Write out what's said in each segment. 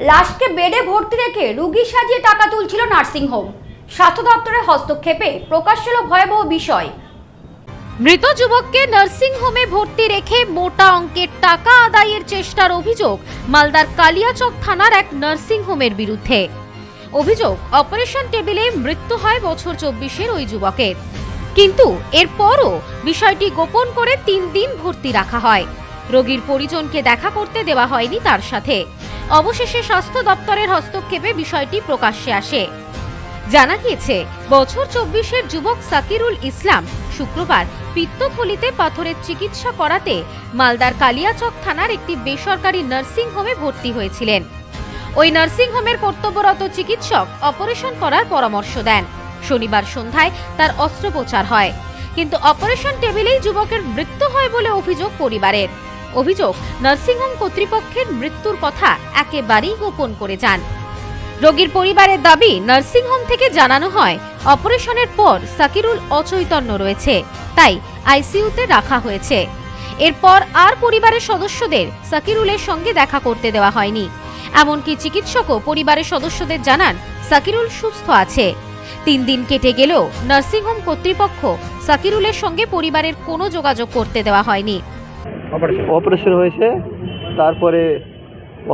লাশকে বেডে ভর্তি রেখে রুগী সাজিয়ে টাকা তুলছিল নার্সিংহোম স্বাস্থ্য দপ্তরের হস্তক্ষেপে প্রকাশ এলো ভয়াবহ বিষয়। মৃত যুবককে নার্সিং হোমে ভর্তি রেখে মোটা অঙ্কের টাকা আদায়ের চেষ্টার অভিযোগ মালদার কালিয়াচক থানার এক নার্সিং হোমের বিরুদ্ধে। অভিযোগ, অপারেশন টেবিলে মৃত্যু হয় বছর চব্বিশের ওই যুবকের। কিন্তু এরপরও বিষয়টি গোপন করে তিন দিন ভর্তি রাখা হয়। রোগীর পরিজনকে দেখা করতে দেওয়া হয়নি তার সাথে। অবশেষে স্বাস্থ্য দপ্তরের হস্তক্ষেপে বিষয়টি প্রকাশ্যে আসে। জানা গিয়েছে, বছর চব্বিশের যুবক সাকিরুল ইসলাম শুক্রবার পিত্তথলিতে পাথরের চিকিৎসা করাতে মালদার কালিয়াচক থানার একটি বেসরকারি নার্সিং হোমে ভর্তি হয়েছিলেন। ওই নার্সিং হোমের কর্তব্যরত চিকিৎসক অপারেশন করার পরামর্শ দেন। শনিবার সন্ধ্যায় তার অস্ত্রোপচার হয়। কিন্তু অপারেশন টেবিলেই যুবকের মৃত্যু হয় বলে অভিযোগ পরিবারের। অভিযোগ, নার্সিংহোম কর্তৃপক্ষের মৃত্যুর কথা একেবারেই গোপন করে যান। রোগীর পরিবারের দাবি, নার্সিংহোম থেকে জানানো হয়, অপারেশনের পর সাকিরুল অচৈতন্য রয়েছে, তাই আইসিইউতে রাখা হয়েছে। এরপর আর পরিবারের সদস্যদের সাকিরুলের সঙ্গে দেখা করতে দেওয়া হয়নি। এমনকি চিকিৎসকও পরিবারের সদস্যদের জানান, সাকিরুল সুস্থ আছে। তিন দিন কেটে গেলেও নার্সিংহোম কর্তৃপক্ষ সাকিরুলের সঙ্গে পরিবারের কোনো যোগাযোগ করতে দেওয়া হয়নি। অপারেশন হয়েছে তারপরে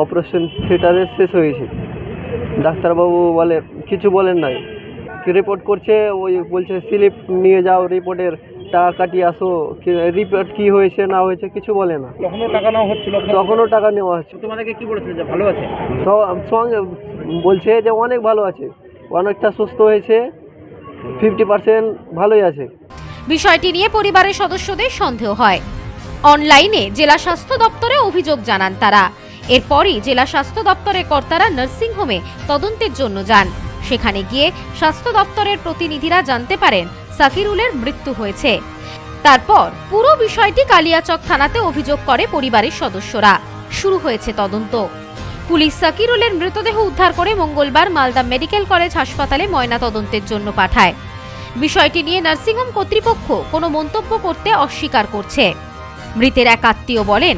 অপারেশন থিয়েটারে শেষ হয়েছে। ডাক্তারবাবু বলে কিছু বলেন নাই। কি রিপোর্ট করছে? ওই বলছে স্লিপ নিয়ে যাও রিপোর্টের টাকা কাটিয়ে আসো। রিপোর্ট কি হয়েছে না হয়েছে কিছু বলে না। তখনও টাকা নেওয়া হচ্ছিল? তখনও টাকা নেওয়া হচ্ছে তোমাদেরকে কি বলেছিল যে ভালো আছে? তো সঙ্গে বলছে যে অনেক ভালো আছে। অনেকটা সুস্থ হয়েছে। ফিফটি পার্সেন্ট ভালোই আছে। বিষয়টি নিয়ে পরিবারের সদস্যদের সন্দেহ হয়। অনলাইনে জেলা স্বাস্থ্য দপ্তরে অভিযোগ জানান তারা। এরপরই জেলা স্বাস্থ্য দপ্তরের কর্তারা নার্সিংহোমে তদন্তের জন্য যান। সেখানে গিয়ে স্বাস্থ্য দপ্তরের প্রতিনিধিরা জানতে পারেন সাকিরুলের মৃত্যু হয়েছে। তারপর পুরো বিষয়টি কালিয়াচক থানাতে অভিযোগ করে পরিবারের সদস্যরা। শুরু হয়েছে তদন্ত। পুলিশ সাকিরুলের মৃতদেহ উদ্ধার করে মঙ্গলবার মালদা মেডিকেল কলেজ হাসপাতালে ময়না তদন্তের জন্য পাঠায়। বিষয়টি নিয়ে নার্সিংহোম কর্তৃপক্ষ কোনো মন্তব্য করতে অস্বীকার করছে। মৃতের এক আত্মীয় বলেন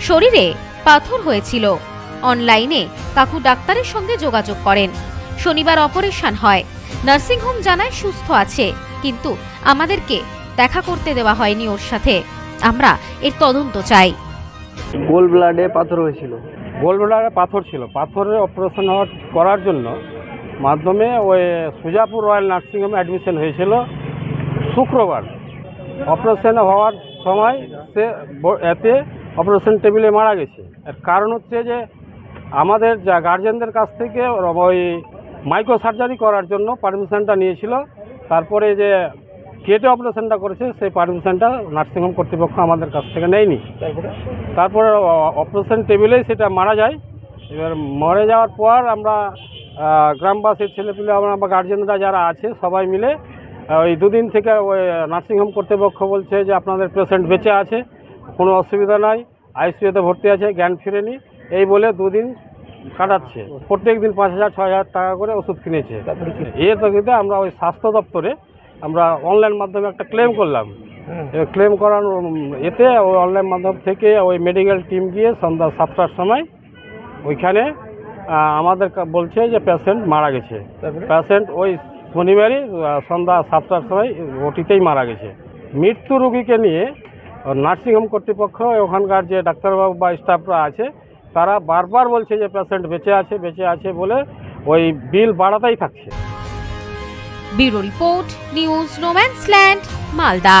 শরীরে পাথর হয়েছিল। অনলাইনে কাকু ডাক্তারের সঙ্গে যোগাযোগ করেন। শনিবার অপারেশন হয়। নার্সিংহোম জানায় সুস্থ আছে কিন্তু আমাদেরকে দেখা করতে দেওয়া হয়নি ওর সাথে। আমরা এর তদন্ত চাই। গোল ব্লাডে পাথর হয়েছিল। গোলব্লাডারে পাথর ছিল। পাথরের অপারেশন হওয়ার করার জন্য মাধ্যমে ওই সুজাপুর রয়্যাল নার্সিংহোমে অ্যাডমিশন হয়েছিল শুক্রবার। অপারেশন হওয়ার সময় সে এতে অপারেশন টেবিলে মারা গেছে। এর কারণ হচ্ছে যে আমাদের যা গার্জেনদের কাছ থেকে ওই মাইক্রো সার্জারি করার জন্য পারমিশনটা নিয়েছিল। তারপরে যে কেটে অপারেশনটা করেছে, সেই পারমিশনটা নার্সিংহোম কর্তৃপক্ষ আমাদের কাছ থেকে নেয়নি। তারপরে অপারেশন টেবিলেই সেটা মারা যায়। এবার মরে যাওয়ার পর আমরা গ্রামবাসীর ছেলেপিলে আমরা গার্জেনরা যারা আছে, সবাই মিলে ওই দুদিন থেকে ওই নার্সিংহোম কর্তৃপক্ষ বলছে যে আপনাদের পেশেন্ট বেঁচে আছে কোনো অসুবিধা নাই আইসিইউতে ভর্তি আছে জ্ঞান ফিরেনি এই বলে দুদিন কাটাচ্ছে। প্রত্যেক দিন পাঁচ হাজার ছয় হাজার টাকা করে ওষুধ কিনেছে। এর তখন আমরা ওই স্বাস্থ্য দপ্তরে আমরা অনলাইন মাধ্যমে একটা ক্লেম করলাম। ক্লেম করার এতে ওই অনলাইন মাধ্যম থেকে ওই মেডিকেল টিম গিয়ে সন্ধ্যা সাতটার সময় ওইখানে আমাদের বলছে যে পেশেন্ট মারা গেছে। পেশেন্ট ওই শনিবারই সন্ধ্যা সাতটার সময় ওটিতেই মারা গেছে। মৃত্যু রোগীকে নিয়ে নার্সিংহোম কর্তৃপক্ষ, ওখানকার যে ডাক্তারবাবু বা স্টাফরা আছে, তারা বারবার বলছে যে পেশেন্ট বেঁচে আছে বেঁচে আছে বলে ওই বিল বাড়াতেই থাকছে। Bureau report, news no man's land, Malda.